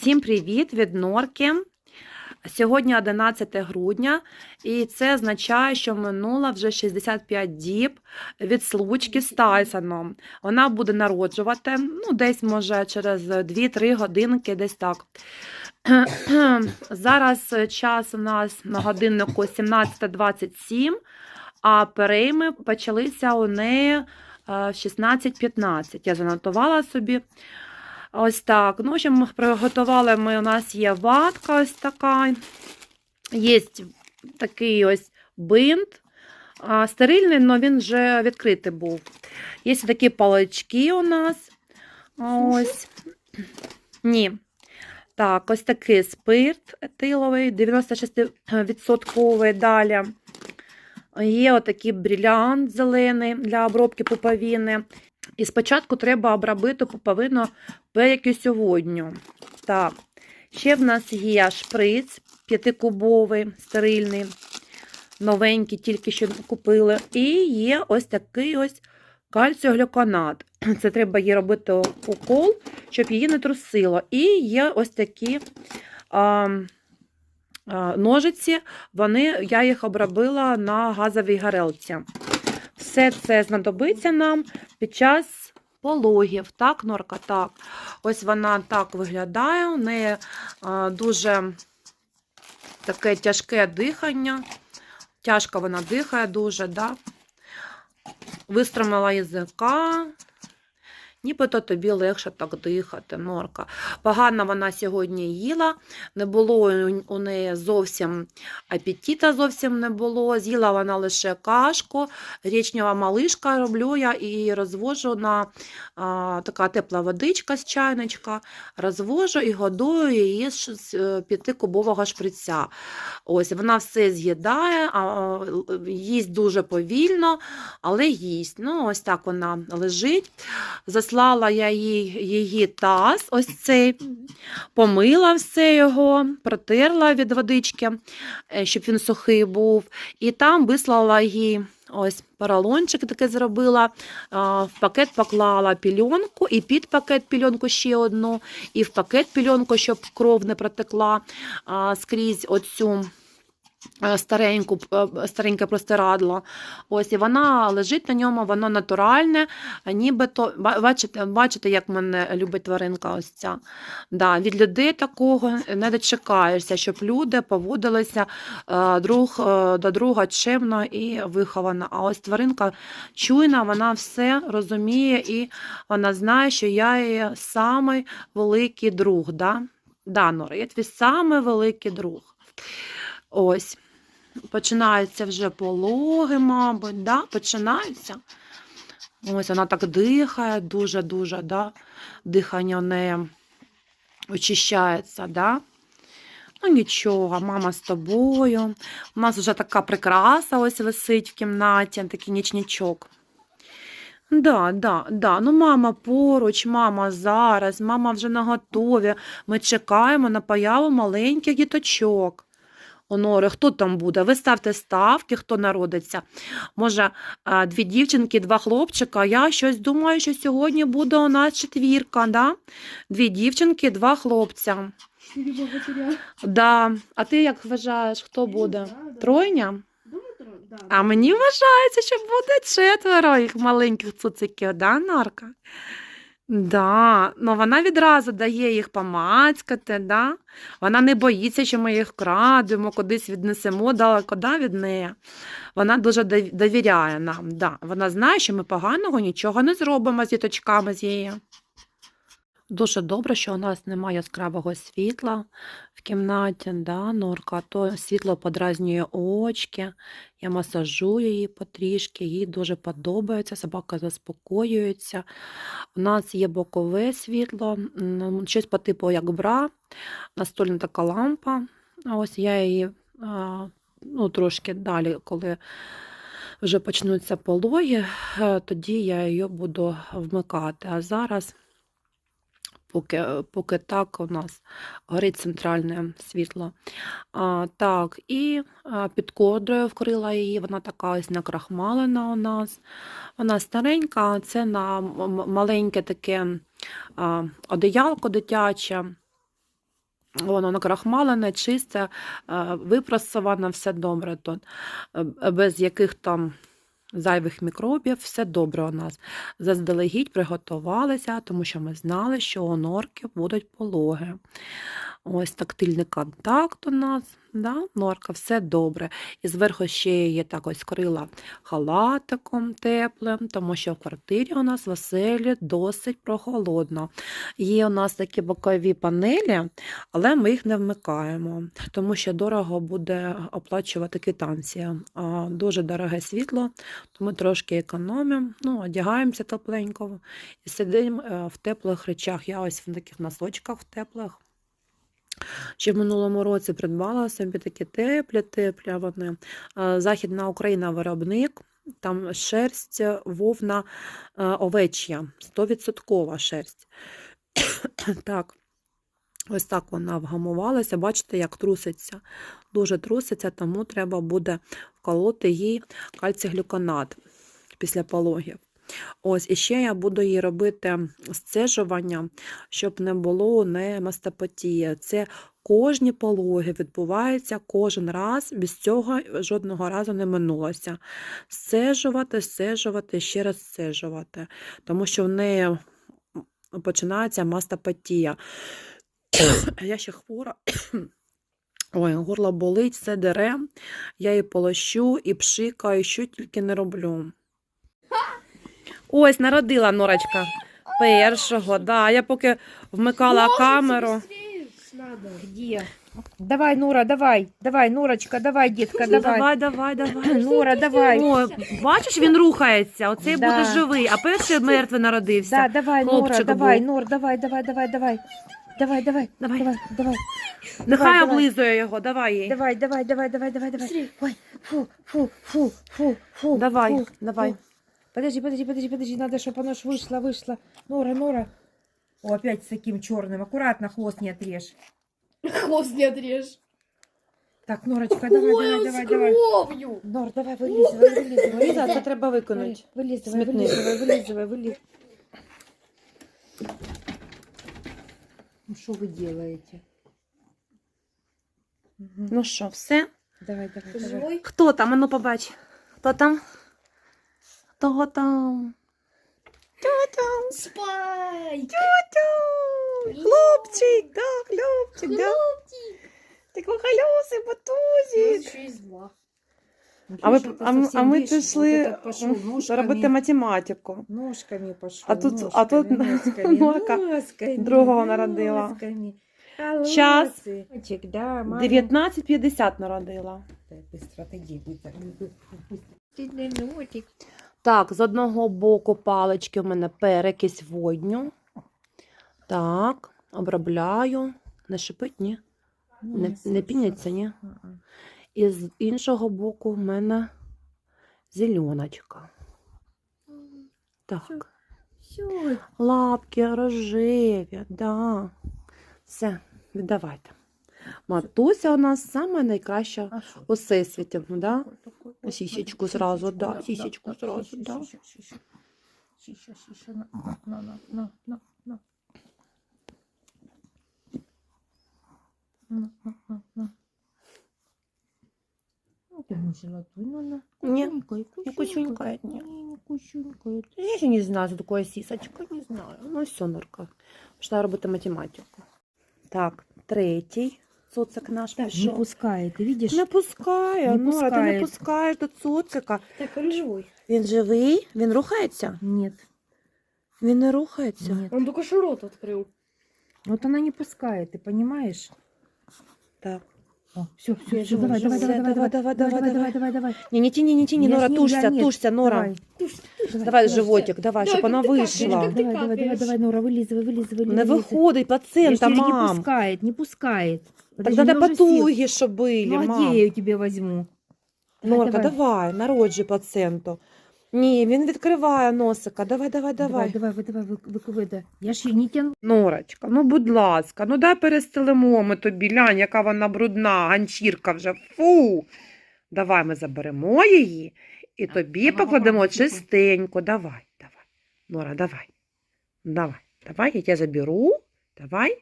Всім привіт від Норки. Сьогодні 11 грудня, і це означає, що минуло вже 65 діб від случки з Тайсоном. Вона буде народжувати, ну, десь, може, через 2-3 годинки, десь так. Зараз час у нас на годиннику 17.27, а перейми почалися у неї е, в 16.15. Я занотувала собі. Ось так. Ну, в общем, приготували ми, у нас є ватка ось така. Є такий ось бинт. А, Стерильний, але він вже відкритий був. Є такі палички у нас. Ось. Ні. Так, ось такий спирт етиловий, 96% далі. Є отакий брілянт зелений для обробки пуповини. І спочатку треба обробити пуповину перекисю водню. Так, ще в нас є шприц п'ятикубовий, стерильний, новенький, тільки що купили. І є ось такий ось кальціоглюконат. Це треба їй робити укол, щоб її не трусило. І є ось такі а, ножиці, вони, я їх обробила на газовій гарелці. Все це знадобиться нам під час пологів. Так, норка? Так. Ось вона так виглядає. У неї дуже таке тяжке дихання. Тяжко вона дихає дуже, да? вистромила язика. Нібито тобі легше так дихати, норка. Погано вона сьогодні їла, не було у неї зовсім апетита зовсім не було. З'їла вона лише кашку, річнева малишка роблю я і розвожу на а, така тепла водичка з чайничка, розвожу і годую її з е, п'ятикубового шприця. Ось Вона все з'їдає, їсть дуже повільно, але їсть. Ну, Ось так вона лежить. Заслала я їй її таз, ось цей, помила все його, протерла від водички, е, щоб він сухий був. І там вислала їй ось поролончик такий зробила, в пакет поклала пільонку, і під пакет пільонку ще одну, і в пакет пільонку, щоб кров не протекла скрізь оцю. Е, стареньку, е, стареньке простирадло. Ось, І вона лежить на ньому, воно натуральне, нібито, бачите, бачите, як мене любить тваринка. ось ця. Да, Від людей такого не дочекаєшся, щоб люди поводилися е, друг до друга чемно і виховано. А ось тваринка чуйна, вона все розуміє і вона знає, що я її самий великий друг. Да? Да, Нора, я твій самий великий друг. Ось. Починаються вже пологи, мабуть, да? починаються. Ось вона так дихає, дуже-дуже, да? дихання в неї очищається. Да? Ну, нічого, мама з тобою. У нас вже така прикраса ось висить в кімнаті, такий нічничок. Да, да, да. Ну, мама поруч, мама зараз, мама вже наготові. Ми чекаємо на появу маленьких діточок. Онори, хто там буде? Ви ставте ставки, хто народиться. Може, дві дівчинки, два хлопчика. Я щось думаю, що сьогодні буде у нас четвірка. да? Дві дівчинки, два хлопця. Да. А ти як вважаєш, хто буде? Тройня? А мені вважається, що буде четверо їх маленьких цуциків, да, Нарка? Да, ну вона відразу дає їх помацькати, да? вона не боїться, що ми їх крадемо, кудись віднесемо далеко да, від неї. Вона дуже довіряє нам. Да. Вона знає, що ми поганого нічого не зробимо з діточками з її. Дуже добре, що у нас немає яскравого світла в кімнаті, да, норка, то світло подразнює очки, я масажую її потрішки, їй дуже подобається, собака заспокоюється. У нас є бокове світло, щось по типу як бра, настольна така лампа. Ось я її ну, трошки далі, коли вже почнуться пологи, е, тоді я її буду вмикати. А зараз поки поки так у нас горить центральне світло. А, Так, І під кодрою вкрила її, вона така ось накрахмалена у нас. Вона старенька, це на маленьке таке а, одеялко дитяче. Воно накрахмалене, чисте, випрасоване, все добре тут. Без яких там зайвих мікробів, все добре у нас. Заздалегідь приготувалися, тому що ми знали, що у норки будуть пологи. Ось тактильний контакт у нас, да? норка, все добре. І зверху ще є так ось крила халатиком теплим, тому що в квартирі у нас в оселі досить прохолодно. Є у нас такі бокові панелі, але ми їх не вмикаємо, тому що дорого буде оплачувати квитанція. Дуже дороге світло, то ми трошки економимо, ну, одягаємося тепленько і сидимо е, в теплих речах. Я ось в таких носочках в теплих. Ще в минулому році придбала собі такі теплі, теплі вони. Західна Україна виробник. Там шерсть вовна овечя, 100% шерсть. так, ось так вона вгамувалася. Бачите, як труситься. Дуже труситься, тому треба буде вколоти їй кальціглюконат після пологів. Ось, і ще я буду їй робити сцежування, щоб не було не мастопатії. Це кожні пологи відбуваються кожен раз, без цього жодного разу не минулося. Сцежувати, сцежувати, ще раз сцежувати, тому що в неї починається мастопатія. Я ще хвора. Ой, горло болить, все дере. Я її полощу і пшикаю, що тільки не роблю. Ось народила норочка першого. Да. Я поки вмикала камеру. Где? Давай, Нура, давай, давай, Нурочка, давай, детка, давай. давай, давай. Нура, давай. О, бачиш, він рухається. Оцей Да. буде живий, а перший мертвий народився. Да, давай, Нура, Хлопчик давай, був. Нур, давай, давай, давай, давай. Давай, давай, Давай. давай, давай. Нехай давай. облизує його, давай їй. Давай, давай, давай, давай, давай, давай. Ой, фу, фу, фу, фу, фу. Давай, фу, давай. фу. Подожди, подожди, подожди, подожди, надо, чтобы оно ж вышло, вышло. Нура, Нура. О, опять с таким черным. Аккуратно, хвост не отрежь. Хвост не отрежь. Так, Норочка, давай, Ой, давай, давай, давай. кровью. Нор, давай, вылизывай, вылизывай. Ліза, це треба виконати. Вылизывай, Смітник. вылизывай, вылизывай, вылизывай. Ну что вы делаете? Ну що, все? Давай, давай, давай. Живой? Хто там? Ану побач. Хто там? Хто там? Хто там? Спайк. Хлопчик, да, хлопчик, да. Хлопчик. Такий колесий, У нас батузі. еще есть два. А ми, Видишь, а, ми- а совсем ми лишний. пішли Вот этот пошел м, ножками. робити математику. Ножками пошел. А тут- ножками, а тут носками, Норка носками, другого народила. носками. Час. Холодцы. Да, мама. 19.50 народила. Да, Быстро отойди, быстро. Так, з одного боку палички в мене перекись водню. Так, обробляю. Не шипить, ні? Не, не піняться, ні? І з іншого боку в мене зеленочка. Так. Лапки рожеві, да. Все, віддавайте. Матуся у нас сама найкраща что? у всесвіті, да? Сразу, сисечку, да, сисечку сразу, сиси, да. Сиси, сиси, на, на, на, на, на, на. На, на, на, на. Не, Кусюнькает, не кусюнькает, Не, кусюнькает. Я ще не знаю, що таке сісочка, не знаю. Ну, все, Норка. Пішла робити математику. Так, третій цуцик наш Так, не пішов. пускает, ты видишь? Не пускає, Не Нора, ти не пускає. пускаєш до цуцика. Так, он живой. Він живий? Він рухається? Нет, Він не рухається. нет. Он только что рот открыл. Вот она не пускает, ты понимаешь? Так. О, все, все, Я все, живу, давай, живу. давай, давай, Давай, давай, давай, давай, давай, давай, давай, давай. Ні, не тяни, не тяни, Я Нора, ж не- тушся, я нет. тушся, Нора. Давай, Давай давай, животик, давай, щоб Давай, вона как ты вийшла. капаешь, как ты давай, давай, давай, капаешь. давай, Нора, вылизывай, вылизывай, Не вылизывай. виходить Я плацента, ж тебе не мам. пускает, не пускает. Так Подожди, треба мне уже сил. потуги, щоб були, Ну, а мам. где я ее тебе возьму? Давай, Норка, давай. давай, народжуй плаценту. Ні, він відкриває носика. Давай, давай, Давай, давай. давай, давай, вы, вы, вы, да. Я ж її не тяну. Норочка, ну будь ласка, ну дай перестелимо ми тобі, глянь, яка вона брудна, ганчірка вже. Фу. Давай ми заберемо її і тобі ага, покладемо ага, тихо. чистенько. Давай, давай. Нора, давай. Давай, давай, я тебе заберу. Давай.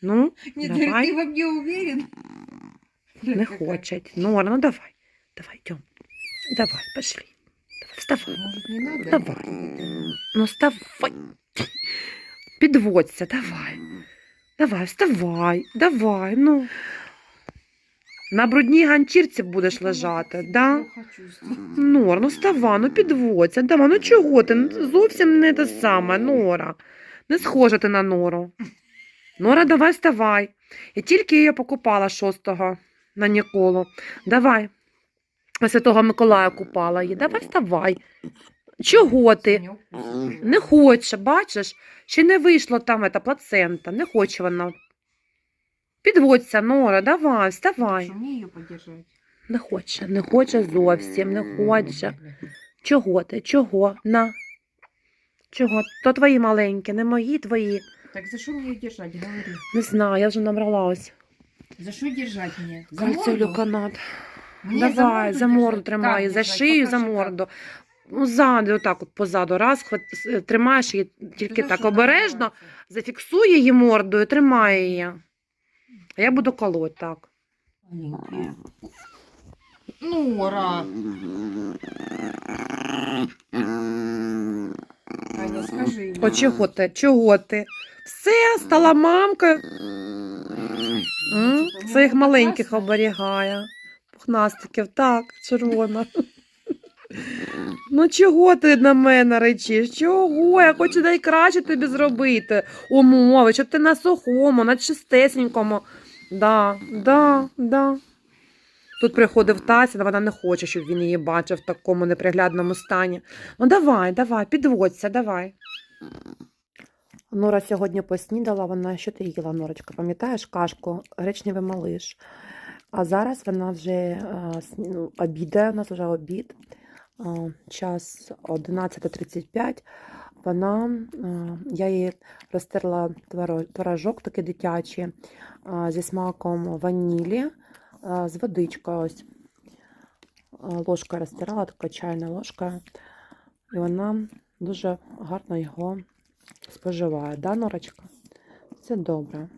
Ну, Не, Давай. ты во мне уверен? не Какая? хоче. Нора, ну давай. Давай, йдем. Давай, пошли. Давай, вставай. Может, не надо? Давай. Ну, вставай. Підводься, давай. Давай, вставай, давай, ну. На брудній ганчірці будеш лежати, да? Нора, ну вставай, ну підводься, давай, ну чого ти? Ну, Зовсім не те саме, Нора. Не схожа ти на Нору. Нора, давай вставай. Я тільки її покупала шостого на Ніколу. Давай. А Святого Миколая купала її. Давай вставай. Чого ти? Не хоче, бачиш? Ще не вийшло там ета плацента, не хоче вона. Підводься, Нора, давай, вставай. Не хоче, не хоче зовсім, не хоче. Чого ти? Чого? На. Чого? То твої маленькі, не мої твої. Так за что мне ее держать? Говори. Не знаю, я вже набралась. За что держать мне? За Кальцію морду? канат. Мне Давай, за морду держать? за держать? шию, за Покажи, морду. Ну, ззаду, отак от позаду. Раз, хват... с- тримаєш її тільки так обережно, называется? зафіксуй її мордою, тримай її. А я буду колоть так. Нора. Аня, скажи. О, чого ти? Чого ти? Все, стала мамкою. Своїх маленьких оберігає. Пухнастиків, так, червона. Ну чого ти на мене речиш? Чого? Я хочу найкраще тобі зробити. Умови, щоб ти на сухому, на чистесенькому. Да, да, да. Тут приходив Тася, вона не хоче, щоб він її бачив в такому неприглядному стані. Ну давай, давай, підводься, давай. Нора сьогодні поснідала, вона що ти їла, Норочка, пам'ятаєш кашку, гречневий малиш. А зараз вона вже ну, обідає, у нас вже обід, час 11.35. Вона, я їй розтерла творо- творожок такий дитячий зі смаком ванілі, з водичкою. Ось. Ложкою розтирала, така чайна ложка. І вона дуже гарно його споживає, да, Норочка? Це добре.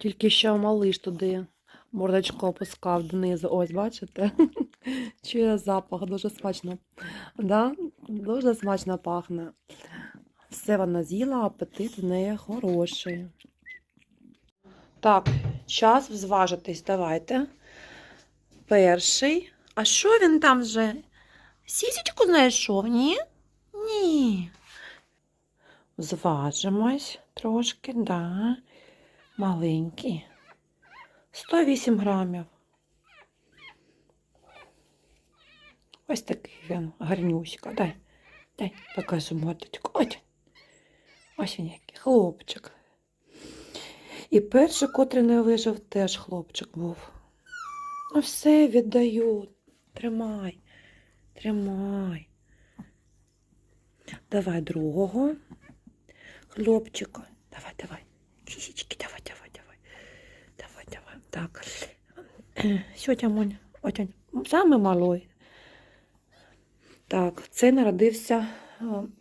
Тільки що малиш туди мордочку опускав донизу. Ось, бачите? Чує запах, дуже смачно. Да? Дуже смачно пахне. Все вона з'їла, апетит в неї хороший. Так, час зважитись, давайте. Перший. А що він там вже? Сісічку знайшов, ні? Ні. Зважимось трошки, да. Маленький. 108 грамів. Ось такий він, гарнюська. Дай, дай, покажу мордочку. Ось. Ось він який, хлопчик. І перший, котрий не вижив, теж хлопчик був. Ну все, віддаю. Тримай. Тримай. Давай другого. Хлопчика. Давай, давай. Кисечки, давай, давай, давай. Давай, давай. Так. Сьотя Моня. Отянь. Самий малий. Так, це народився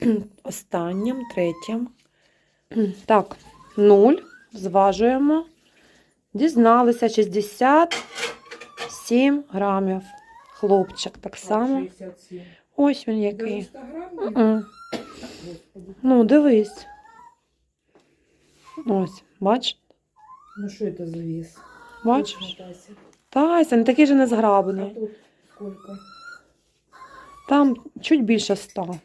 е, останнім, третім. Так, нуль. Зважуємо. Дізналися 67 грамів. Хлопчик так само. Ось він який. Даже 100 грамм нет? М-м. Господи. Ну, дивись. Ось, бач, Ну что это за вес? бачиш? Тася. Тайся, не такий же А незграбний. тут сколько? Там чуть більше 100.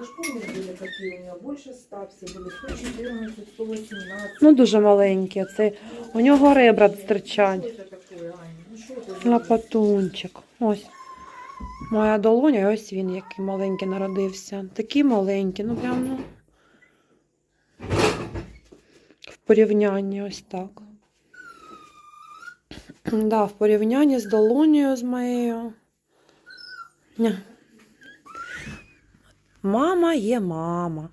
Ты ж помнишь, были какие у него? Больше 100 все были. 114, 118. Ну, дуже маленький. Це у нього ребра Что стирчать. это такое, Аня? Ну что это за вес? Лапатунчик. Ось. Моя долоня, і ось він, який маленький народився. Такий маленький, ну прям, ну. В порівнянні ось так. Да, в порівнянні з долонею з моєю. Ня. Мама є мама.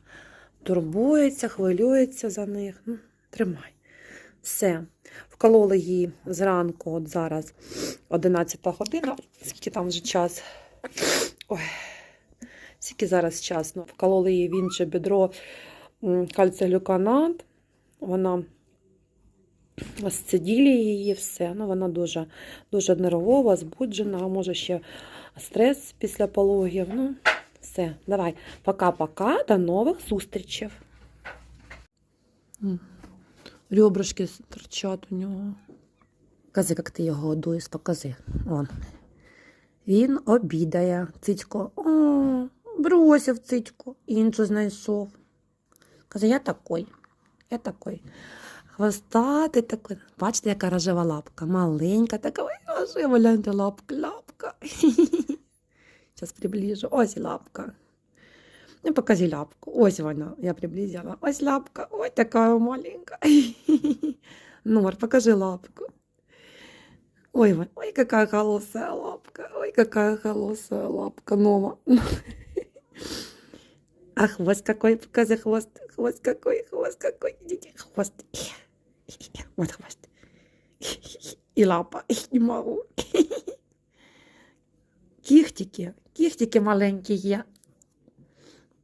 Турбується, хвилюється за них. Ну, тримай. Все. Вкололи її зранку, от зараз 11 година, скільки там вже час. Ой, скільки зараз час. Ну, вкололи їй в інше бедро м. Вона сцеділі її все. Ну, вона дуже, дуже нервова, збуджена, може ще стрес після пологів. Ну, все, давай. Пока-пока, до нових зустрічей. Ребрышки торчать у нього. Покази, як ти його годуєш, покази. Вон. Він обідає. Цицько. О, бросив цицьку. Іншу знайшов. Каже, я такой. Я такой. Хвостатий такий. Бачите, яка рожева лапка. Маленька така. Ой, рожева, гляньте, лапка, лапка. Зараз приближу. Ось лапка. Ну, покажи лапку. Ось вона. Я приблизила. Ось лапка. Ой, така маленька. Нор, покажи лапку. Ой, ой, какая холосая лапка. Ой, какая холосая лапка. Нома. А хвост какой, покажи хвост. Хвост какой, хвост какой. Идите, хвост. Вот хвост. И лапа. Не могу. Кихтики, кихтики маленькі є.